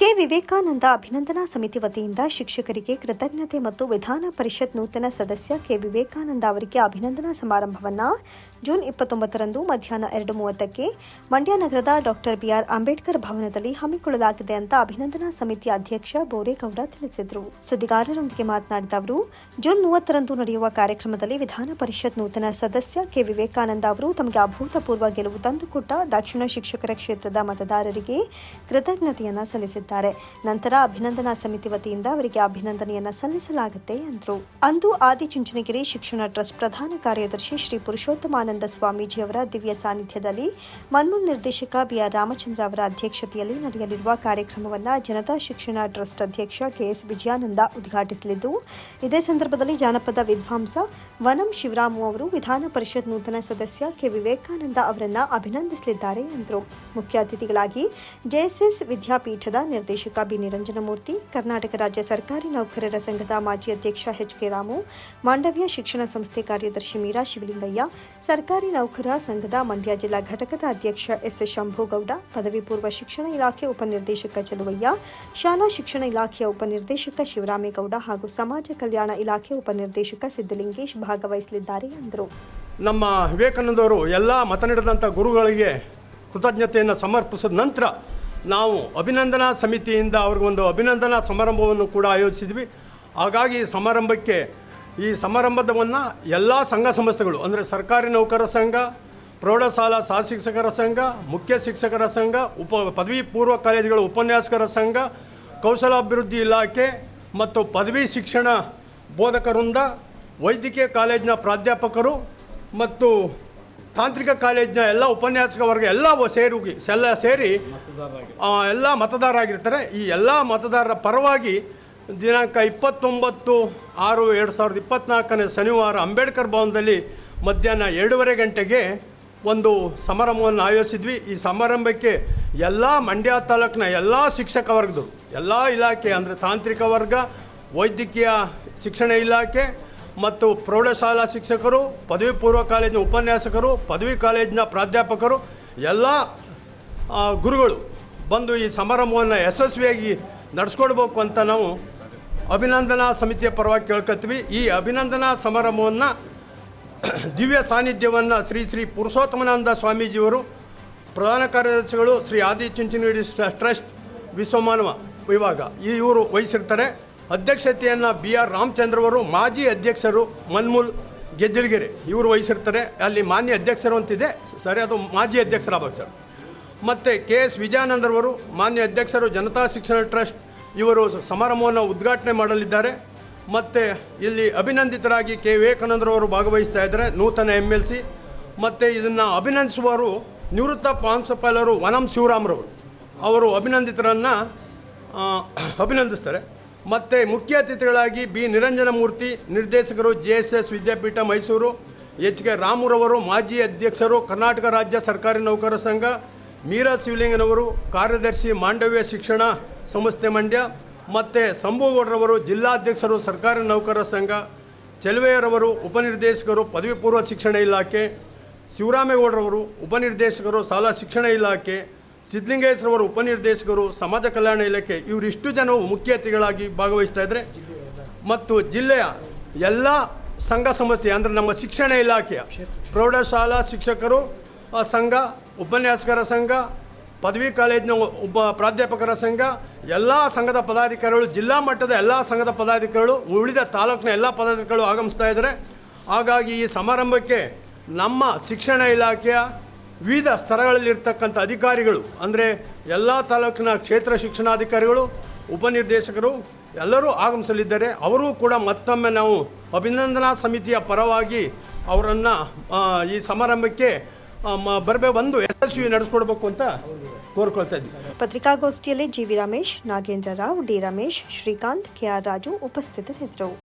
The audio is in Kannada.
ಕೆ. ವಿವೇಕಾನಂದ ಅಭಿನಂದನಾ ಸಮಿತಿ ವತಿಯಿಂದ ಶಿಕ್ಷಕರಿಗೆ ಕೃತಜ್ಞತೆ ಮತ್ತು ವಿಧಾನ ಪರಿಷತ್ ನೂತನ ಸದಸ್ಯ ಕೆ. ವಿವೇಕಾನಂದ ಅವರಿಗೆ ಅಭಿನಂದನಾ ಸಮಾರಂಭವನ್ನು ಜೂನ್ ಇಪ್ಪತ್ತೊಂಬತ್ತರಂದು ಮಧ್ಯಾಹ್ನ ಎರಡು ಮೂವತ್ತಕ್ಕೆ ಮಂಡ್ಯ ನಗರದ ಡಾಕ್ಟರ್ ಬಿಆರ್ ಅಂಬೇಡ್ಕರ್ ಭವನದಲ್ಲಿ ಹಮ್ಮಿಕೊಳ್ಳಲಾಗಿದೆ ಅಂತ ಅಭಿನಂದನಾ ಸಮಿತಿ ಅಧ್ಯಕ್ಷ ಬೋರೇಗೌಡ ತಿಳಿಸಿದರು. ಸುದ್ದಿಗಾರರೊಂದಿಗೆ ಮಾತನಾಡಿದ ಅವರು, ಜೂನ್ ಮೂವತ್ತರಂದು ನಡೆಯುವ ಕಾರ್ಯಕ್ರಮದಲ್ಲಿ ವಿಧಾನ ಪರಿಷತ್ ನೂತನ ಸದಸ್ಯ ಕೆ. ವಿವೇಕಾನಂದ ಅವರು ತಮಗೆ ಅಭೂತಪೂರ್ವ ಗೆಲುವು ತಂದುಕೊಟ್ಟ ದಕ್ಷಿಣ ಶಿಕ್ಷಕರ ಕ್ಷೇತ್ರದ ಮತದಾರರಿಗೆ ಕೃತಜ್ಞತೆಯನ್ನ ಸಲ್ಲಿಸಿದ್ದಾರೆ ನಂತರ ಅಭಿನಂದನಾ ಸಮಿತಿ ವತಿಯಿಂದ ಅವರಿಗೆ ಅಭಿನಂದನೆಯನ್ನ ಸಲ್ಲಿಸಲಾಗುತ್ತೆ ಎಂದರು. ಅಂದು ಆದಿಚುಂಚನಗಿರಿ ಶಿಕ್ಷಣ ಟ್ರಸ್ಟ್ ಪ್ರಧಾನ ಕಾರ್ಯದರ್ಶಿ ಶ್ರೀ ಪುರುಷೋತ್ತಮಾನಂದ ಸ್ವಾಮೀಜಿ ಅವರ ದಿವ್ಯ ಸಾನ್ನಿಧ್ಯದಲ್ಲಿ ಮನ್ಮೂಲ್ ನಿರ್ದೇಶಕ ಬಿಆರ್ ರಾಮಚಂದ್ರ ಅವರ ಅಧ್ಯಕ್ಷತೆಯಲ್ಲಿ ನಡೆಯಲಿರುವ ಕಾರ್ಯಕ್ರಮವನ್ನು ಜನತಾ ಶಿಕ್ಷಣ ಟ್ರಸ್ಟ್ ಅಧ್ಯಕ್ಷ ಕೆಎಸ್ ವಿಜಯಾನಂದ ಉದ್ಘಾಟಿಸಲಿದ್ದು, ಇದೇ ಸಂದರ್ಭದಲ್ಲಿ ಜಾನಪದ ವಿದ್ವಾಂಸ ವನಂ ಶಿವರಾಮು ಅವರು ವಿಧಾನ ಪರಿಷತ್ ನೂತನ ಸದಸ್ಯ ಕೆ ವಿವೇಕಾನಂದ ಅವರನ್ನು ಅಭಿನಂದಿಸಲಿದ್ದಾರೆ ಎಂದರು. ಮುಖ್ಯ ಅತಿಥಿಗಳಾಗಿ ಜೆಎಸ್ಎಸ್ ವಿದ್ಯಾಪೀಠದ ನಿರ್ದೇಶಕ ಬಿ ನಿರಂಜನಮೂರ್ತಿ, ಕರ್ನಾಟಕ ರಾಜ್ಯ ಸರ್ಕಾರಿ ನೌಕರರ ಸಂಘದ ಮಾಜಿ ಅಧ್ಯಕ್ಷ ಎಚ್ ಕೆ ರಾಮು, ಮಾಂಡವ್ಯ ಶಿಕ್ಷಣ ಸಂಸ್ಥೆ ಕಾರ್ಯದರ್ಶಿ ಮೀರಾ ಶಿವಲಿಂಗಯ್ಯ, ಸರ್ಕಾರಿ ನೌಕರ ಸಂಘದ ಮಂಡ್ಯ ಜಿಲ್ಲಾ ಘಟಕದ ಅಧ್ಯಕ್ಷ ಎಸ್ ಶಂಭುಗೌಡ, ಪದವಿ ಪೂರ್ವ ಶಿಕ್ಷಣ ಇಲಾಖೆ ಉಪನಿರ್ದೇಶಕ ಚಲುವಯ್ಯ, ಶಾಲಾ ಶಿಕ್ಷಣ ಇಲಾಖೆಯ ಉಪನಿರ್ದೇಶಕ ಶಿವರಾಮೇಗೌಡ ಹಾಗೂ ಸಮಾಜ ಕಲ್ಯಾಣ ಇಲಾಖೆ ಉಪನಿರ್ದೇಶಕ ಸಿದ್ದಲಿಂಗೇಶ್ ಭಾಗವಹಿಸಲಿದ್ದಾರೆ ಎಂದರು. ನಮ್ಮ ವಿವೇಕಾನಂದವರು ಎಲ್ಲ ಮತ ನೀಡಿದಂಥ ಗುರುಗಳಿಗೆ ಕೃತಜ್ಞತೆಯನ್ನು ಸಮರ್ಪಿಸಿದ ನಂತರ ನಾವು ಅಭಿನಂದನಾ ಸಮಿತಿಯಿಂದ ಅವ್ರಿಗೊಂದು ಅಭಿನಂದನಾ ಸಮಾರಂಭವನ್ನು ಕೂಡ ಆಯೋಜಿಸಿದ್ವಿ. ಹಾಗಾಗಿ ಈ ಸಮಾರಂಭಕ್ಕೆ ಈ ಸಮಾರಂಭದವನ್ನು ಎಲ್ಲ ಸಂಘ ಸಂಸ್ಥೆಗಳು, ಅಂದರೆ ಸರ್ಕಾರಿ ನೌಕರರ ಸಂಘ, ಪ್ರೌಢಶಾಲಾ ಸಹ ಶಿಕ್ಷಕರ ಸಂಘ, ಮುಖ್ಯ ಶಿಕ್ಷಕರ ಸಂಘ, ಉಪ ಪದವಿ ಪೂರ್ವ ಕಾಲೇಜುಗಳ ಉಪನ್ಯಾಸಕರ ಸಂಘ, ಕೌಶಲಾಭಿವೃದ್ಧಿ ಇಲಾಖೆ ಮತ್ತು ಪದವಿ ಶಿಕ್ಷಣ ಬೋಧಕರಿಂದ ವೈದ್ಯಕೀಯ ಕಾಲೇಜಿನ ಪ್ರಾಧ್ಯಾಪಕರು ಮತ್ತು ತಾಂತ್ರಿಕ ಕಾಲೇಜಿನ ಎಲ್ಲ ಉಪನ್ಯಾಸಕ ವರ್ಗ ಎಲ್ಲ ಸೇರಿ ಎಲ್ಲ ಸೇರಿ ಎಲ್ಲ ಮತದಾರರಾಗಿರ್ತಾರೆ. ಈ ಎಲ್ಲ ಮತದಾರರ ಪರವಾಗಿ ದಿನಾಂಕ ಇಪ್ಪತ್ತೊಂಬತ್ತು ಆರು ಎರಡು ಸಾವಿರದ ಇಪ್ಪತ್ತ್ನಾಲ್ಕನೇ ಶನಿವಾರ ಅಂಬೇಡ್ಕರ್ ಭವನದಲ್ಲಿ ಮಧ್ಯಾಹ್ನ ಎರಡೂವರೆ ಗಂಟೆಗೆ ಒಂದು ಸಮಾರಂಭವನ್ನು ಆಯೋಜಿಸಿದ್ವಿ. ಈ ಸಮಾರಂಭಕ್ಕೆ ಎಲ್ಲ ಮಂಡ್ಯ ತಾಲೂಕಿನ ಎಲ್ಲ ಶಿಕ್ಷಕ ವರ್ಗದವರು, ಎಲ್ಲ ಇಲಾಖೆ, ಅಂದರೆ ತಾಂತ್ರಿಕ ವರ್ಗ, ವೈದ್ಯಕೀಯ ಶಿಕ್ಷಣ ಇಲಾಖೆ ಮತ್ತು ಪ್ರೌಢಶಾಲಾ ಶಿಕ್ಷಕರು, ಪದವಿ ಪೂರ್ವ ಕಾಲೇಜಿನ ಉಪನ್ಯಾಸಕರು, ಪದವಿ ಕಾಲೇಜಿನ ಪ್ರಾಧ್ಯಾಪಕರು, ಎಲ್ಲ ಗುರುಗಳು ಬಂದು ಈ ಸಮಾರಂಭವನ್ನು ಯಶಸ್ವಿಯಾಗಿ ನಡೆಸ್ಕೊಡ್ಬೇಕು ಅಂತ ನಾವು ಅಭಿನಂದನಾ ಸಮಿತಿಯ ಪರವಾಗಿ ಕೇಳ್ಕೊತೀವಿ. ಈ ಅಭಿನಂದನಾ ಸಮಾರಂಭವನ್ನು ದಿವ್ಯ ಸಾನ್ನಿಧ್ಯವನ್ನು ಶ್ರೀ ಶ್ರೀ ಪುರುಷೋತ್ತಮಾನಂದ ಸ್ವಾಮೀಜಿಯವರು, ಪ್ರಧಾನ ಕಾರ್ಯದರ್ಶಿಗಳು ಶ್ರೀ ಆದಿ ಚುಂಚನಗಿರಿ ಟ್ರಸ್ಟ್ ವಿಶ್ವಮಾನವ ವಿಭಾಗ ಈ ಇವರು ವಹಿಸಿರ್ತಾರೆ. ಅಧ್ಯಕ್ಷತೆಯನ್ನು ಬಿ ಆರ್ ರಾಮಚಂದ್ರವರು ಮಾಜಿ ಅಧ್ಯಕ್ಷರು ಮನ್ಮೂಲ್ ಗೆಜ್ಜಲಗಿರಿ ಇವರು ವಹಿಸಿರ್ತಾರೆ. ಅಲ್ಲಿ ಮಾನ್ಯ ಅಧ್ಯಕ್ಷರು ಅಂತಿದೆ. ಸರಿ, ಅದು ಮಾಜಿ ಅಧ್ಯಕ್ಷರಾಗ ಸರ್. ಮತ್ತು ಕೆ ಎಸ್ ವಿಜಯಾನಂದರವರು ಮಾನ್ಯ ಅಧ್ಯಕ್ಷರು ಜನತಾ ಶಿಕ್ಷಣ ಟ್ರಸ್ಟ್, ಇವರು ಸಮಾರಂಭವನ್ನು ಉದ್ಘಾಟನೆ ಮಾಡಲಿದ್ದಾರೆ. ಮತ್ತು ಇಲ್ಲಿ ಅಭಿನಂದಿತರಾಗಿ ಕೆ ವಿವೇಕಾನಂದರವರು ಭಾಗವಹಿಸ್ತಾ ಇದ್ದಾರೆ, ನೂತನ ಎಂ ಎಲ್ ಸಿ ಮತ್ತು ಇದನ್ನು ಅಭಿನಂದಿಸುವವರು ನಿವೃತ್ತ ಪ್ರಾಂಶುಪಾಲರು ವನಂ ಶಿವರಾಮ್ರವರು. ಅವರು ಅಭಿನಂದಿತರನ್ನು ಅಭಿನಂದಿಸ್ತಾರೆ. ಮತ್ತು ಮುಖ್ಯ ಅತಿಥಿಗಳಾಗಿ ಬಿ. ನಿರಂಜನ ಮೂರ್ತಿ ನಿರ್ದೇಶಕರು J S S Vidyapeetha Mysuru, H K ರಾಮುರವರು ಮಾಜಿ ಅಧ್ಯಕ್ಷರು ಕರ್ನಾಟಕ ರಾಜ್ಯ ಸರ್ಕಾರಿ ನೌಕರರ ಸಂಘ, ಮೀರಾ ಶಿವಲಿಂಗನವರು ಕಾರ್ಯದರ್ಶಿ ಮಾಂಡವ್ಯ ಶಿಕ್ಷಣ ಸಂಸ್ಥೆ ಮಂಡ್ಯ, ಮತ್ತು ಸಂಭುಗೌಡರವರು ಜಿಲ್ಲಾಧ್ಯಕ್ಷರು ಸರ್ಕಾರಿ ನೌಕರರ ಸಂಘ, ಚೆಲುವೆಯರವರು ಉಪನಿರ್ದೇಶಕರು ಪದವಿ ಪೂರ್ವ ಶಿಕ್ಷಣ ಇಲಾಖೆ, ಶಿವರಾಮೇಗೌಡರವರು ಉಪನಿರ್ದೇಶಕರು ಶಾಲಾ ಶಿಕ್ಷಣ ಇಲಾಖೆ ಸಿದ್ಧಲಿಂಗೇಶ್ವರವರು ಉಪನಿರ್ದೇಶಕರು, ಸಮಾಜ ಕಲ್ಯಾಣ ಇಲಾಖೆ ಇವರಿಷ್ಟು ಜನವು ಮುಖ್ಯ ಅತಿಥಿಗಳಾಗಿ ಭಾಗವಹಿಸ್ತಾ ಇದ್ದರೆ ಮತ್ತು ಜಿಲ್ಲೆಯ ಎಲ್ಲ ಸಂಘ ಸಂಸ್ಥೆ, ಅಂದರೆ ನಮ್ಮ ಶಿಕ್ಷಣ ಇಲಾಖೆಯ ಪ್ರೌಢಶಾಲಾ ಶಿಕ್ಷಕರು ಸಂಘ, ಉಪನ್ಯಾಸಕರ ಸಂಘ, ಪದವಿ ಕಾಲೇಜಿನ ಒಬ್ಬ ಪ್ರಾಧ್ಯಾಪಕರ ಸಂಘ, ಎಲ್ಲ ಸಂಘದ ಪದಾಧಿಕಾರಿಗಳು, ಜಿಲ್ಲಾ ಮಟ್ಟದ ಎಲ್ಲ ಸಂಘದ ಪದಾಧಿಕಾರಿಗಳು, ಉಳಿದ ತಾಲೂಕಿನ ಎಲ್ಲ ಪದಾಧಿಕಾರಿಗಳು ಆಗಮಿಸ್ತಾ ಇದ್ದಾರೆ. ಹಾಗಾಗಿ ಈ ಸಮಾರಂಭಕ್ಕೆ ನಮ್ಮ ಶಿಕ್ಷಣ ಇಲಾಖೆಯ ವಿವಿಧ ಸ್ತರಗಳಲ್ಲಿರ್ತಕ್ಕಂಥ ಅಧಿಕಾರಿಗಳು, ಅಂದರೆ ಎಲ್ಲ ತಾಲೂಕಿನ ಕ್ಷೇತ್ರ ಶಿಕ್ಷಣಾಧಿಕಾರಿಗಳು, ಉಪನಿರ್ದೇಶಕರು ಎಲ್ಲರೂ ಆಗಮಿಸಲಿದ್ದಾರೆ. ಅವರೂ ಕೂಡ ಮತ್ತೊಮ್ಮೆ ನಾವು ಅಭಿನಂದನಾ ಸಮಿತಿಯ ಪರವಾಗಿ ಅವರನ್ನು ಈ ಸಮಾರಂಭಕ್ಕೆ ಬರಬೇ ಬಂದು ಯಶಸ್ವಿ ನಡೆಸ್ಕೊಡ್ಬೇಕು ಅಂತ ಕೋರ್ಕೊಳ್ತಾ ಇದ್ವಿ. ಪತ್ರಿಕಾಗೋಷ್ಠಿಯಲ್ಲಿ G V Ramesh, Nagendra Rao, D Ramesh, Srikanth KR Raju ಉಪಸ್ಥಿತರಿದ್ದರು.